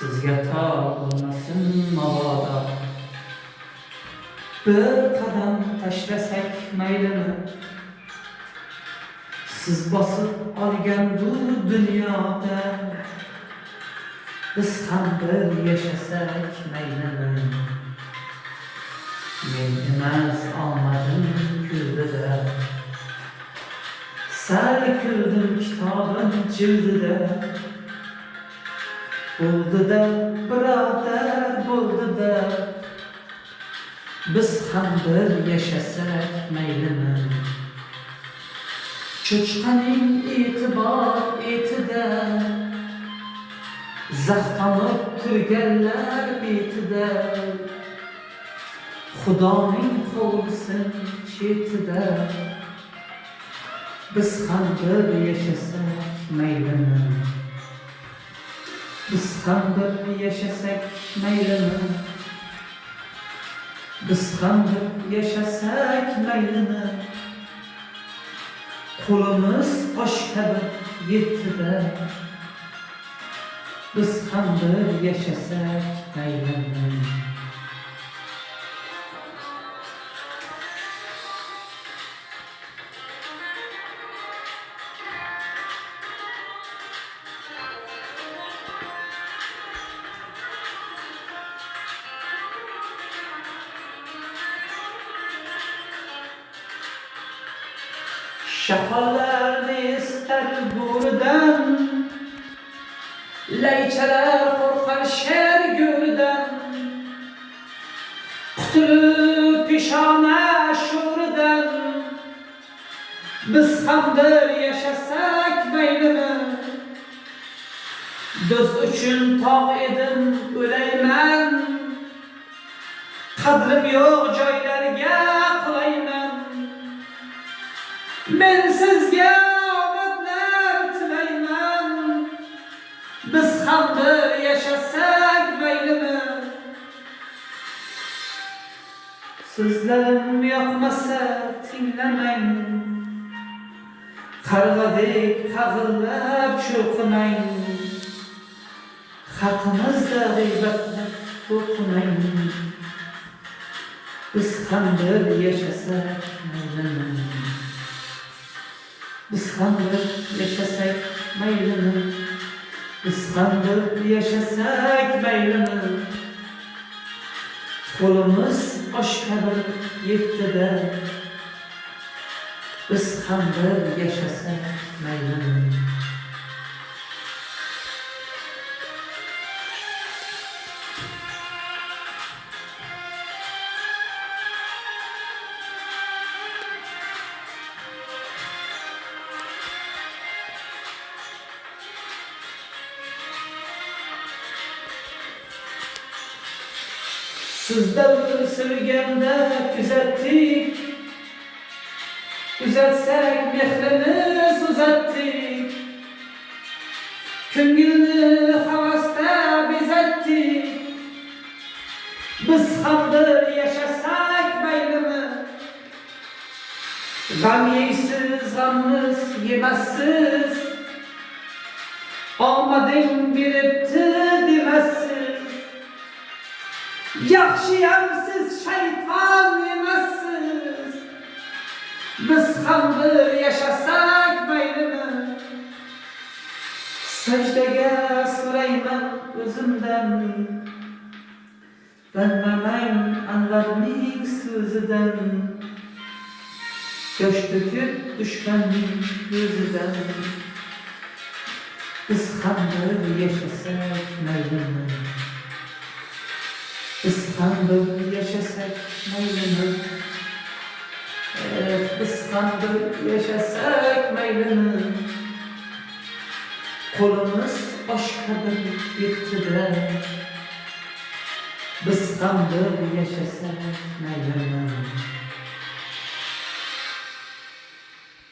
Sizga tor bo'lmasin mabodo Bir qadam tashlasak maylimi Siz bosib olgan bu dunyoda Biz ham bir yashasak maylimi Men emas olmadim kuldida Sal kuldim kitobim jildida Bo'ldi-da, birodar, bo'ldi-da Biz ham bir yashasak maylimi Cho'chqaning e'tibor etida Zaxlanib turganlar betida Xudoning hovlisin chetida Biz ham bir yashasak maylimi Maylimi Biz ham bir yashasak maylimi Qo'limiz osh kabi yetida Biz ham bir yashasak Şakallarını ister buradan. Leyçeler korkar şer gürden Kutulu pişane şuradan. Biz ham bir yaşasak meylimi Do'st uchun tog' edim o'layman Qadrim yo'q joylarga Men sizga omadlar tilayman Biz ham bir yashasak maylimi So'zlarim yoqmasa tinglamang Qarg'adek qag'illab cho'qimang Haqimizda g'iybatlar to'qimang Biz ham bir yashasak maylimi Biz ham bir yashasak maylimi Biz ham bir yashasak maylimi Qo'limiz osh kabi yetdi-da Biz ham bir yashasak maylimi Sizde bir sürgende küzettik Uzatsak mehrimiz uzattık Ko'ngilni havasda bezatdik Biz ham bir yashasak maylimi G'am yeysiz, g'ammiz yemassiz Omading beribdi Yaxshiyam siz shayton emassiz Biz ham bir yashasak maylimi Sajdaga so'rayman o'zimdan Banmamang Anvarning so'zidan Yosh to'kib dushmanning ko'zidan Biz ham bir yashasak maylimi Bir yashasak maylimi Evet, biz ham bir yashasak maylimi Qo'limiz osh kabi yetdi-da Biz